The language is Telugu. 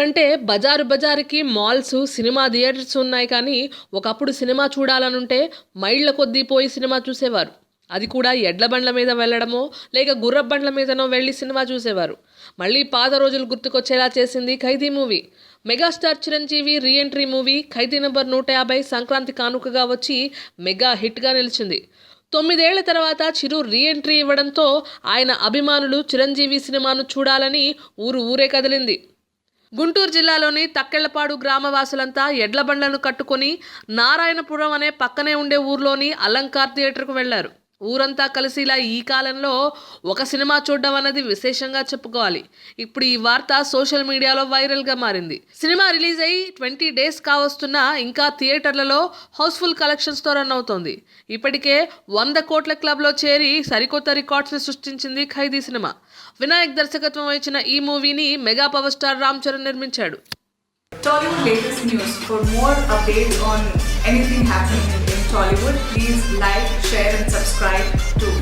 ఇప్పుడంటే బజారు బజారుకి మాల్స్ సినిమా థియేటర్స్ ఉన్నాయి కానీ ఒకప్పుడు సినిమా చూడాలనుంటే మైళ్ళ కొద్దీ పోయి సినిమా చూసేవారు. అది కూడా ఎడ్ల బండ్ల మీద వెళ్ళడమో లేక గుర్ర బండ్ల మీదనో వెళ్ళి సినిమా చూసేవారు. మళ్ళీ పాత రోజులు గుర్తుకొచ్చేలా చేసింది Khaidi movie. Megastar Chiranjeevi reentry movie Khaidi number నూట యాభై సంక్రాంతి కానుకగా వచ్చి మెగా హిట్గా నిలిచింది. తొమ్మిదేళ్ళ తర్వాత చిరు రీఎంట్రీ ఇవ్వడంతో ఆయన అభిమానులు చిరంజీవి సినిమాను చూడాలని ఊరు ఊరే కదిలింది. గుంటూరు జిల్లాలోని తక్కెళ్ళపాడు గ్రామవాసులంతా ఎడ్ల బండ్లను కట్టుకొని నారాయణపురం అనే పక్కనే ఉండే ఊర్లోని అలంకార్ థియేటర్కు వెళ్ళారు. ఊరంతా కలిసి ఇలా ఈ కాలంలో ఒక సినిమా చూడడం అన్నది విశేషంగా చెప్పుకోవాలి. ఇప్పుడు ఈ వార్త సోషల్ మీడియాలో వైరల్గా మారింది. సినిమా రిలీజ్ అయ్యి ట్వంటీ డేస్ కావస్తున్నా ఇంకా థియేటర్లలో హౌస్ఫుల్ కలెక్షన్స్తో రన్ అవుతోంది. ఇప్పటికే వంద కోట్ల క్లబ్లో చేరి సరికొత్త రికార్డ్స్ని సృష్టించింది ఖైదీ సినిమా. వినాయక్ దర్శకత్వం వహించిన ఈ మూవీని mega power star Ram Charan నిర్మించాడు. Tollywood latest news. For more updates on anything happening in Tollywood, please like, share, and subscribe to.